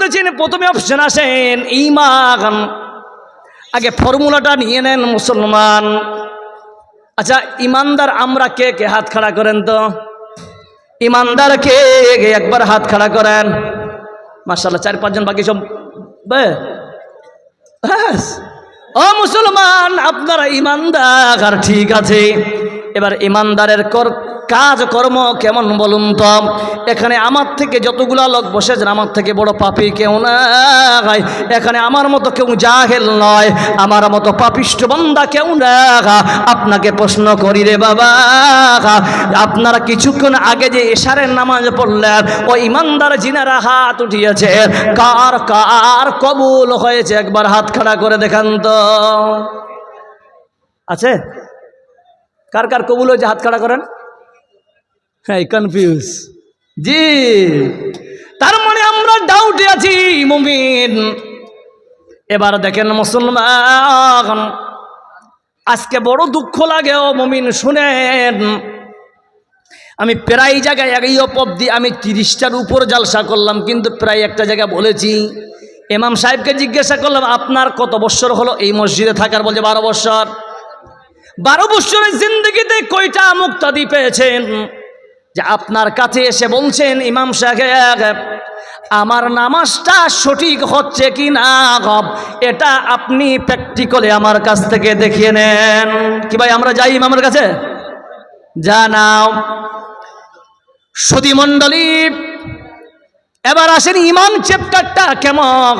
করতেছেন, প্রথমে অপশন আসেন ইমান। আগে ফর্মুলাটা নিয়ে নেন মুসলমান। আচ্ছা ইমানদার আমরা কে কে হাত খাড়া করেন তো? ইমানদার কে একবার হাত খাড়া করেন? মার্শাল্লাহ চার পাঁচজন বাকি সব। ও মুসলমান, আপনারা ইমানদার, ঠিক আছে। এবার ইমানদারের কর কাজ, কর্ম কেমন বলুন তো? এখানে আমার থেকে যতগুলা লোক বসেছেন, আমার থেকে বড় পাপি কেউ নাই। এখানে আমার মতো কেউ জাহেল নয়, আমার মতো পাপিষ্ট বন্দা কেউ না আপনাকে প্রশ্ন করি রে বাবা, আপনারা কিছুক্ষণ আগে যে এশারের নামাজ পড়লেন ও ইমানদার জিনারা হাত উঠিয়েছে। কার কার কবুল হয়েছে? একবার হাত খাড়া করে দেখান তো। আছে? কার কার কবুল হয়েছে? হাত খাড়া করেন। হ্যাঁ কনফিউজ জি। তার মানে আমরা ডাউটে আছি, মুমিন। এবার দেখেন মুসলমান, আজকে বড় দুঃখ লাগে ও মুমিন, শুনেন। আমি প্রায় জায়গায় এই অপব্দি, আমি তিরিশটার উপর জালসা করলাম, কিন্তু প্রায় একটা জায়গা বলেছি। এমাম সাহেবকে জিজ্ঞাসা করলাম, আপনার কত বছর হলো এই মসজিদে থাকার? বলছে, বারো বছর। বারো বছরের জিন্দগিতে কয়টা মুক্তাদি পেয়েছেন? যে আপনার কাছে এসে বলছেন, ইমাম সাহেব, আমার নামাজটা সঠিক হচ্ছে কি না এটা আপনি প্র্যাকটিক্যালি আমার কাছ থেকে দেখিয়ে নেন। কি ভাই, আমরা যাই ইমামের কাছে? জানাও সতী মণ্ডলী, এবার আসেন ইমাম চ্যাপ্টারটা কেমন।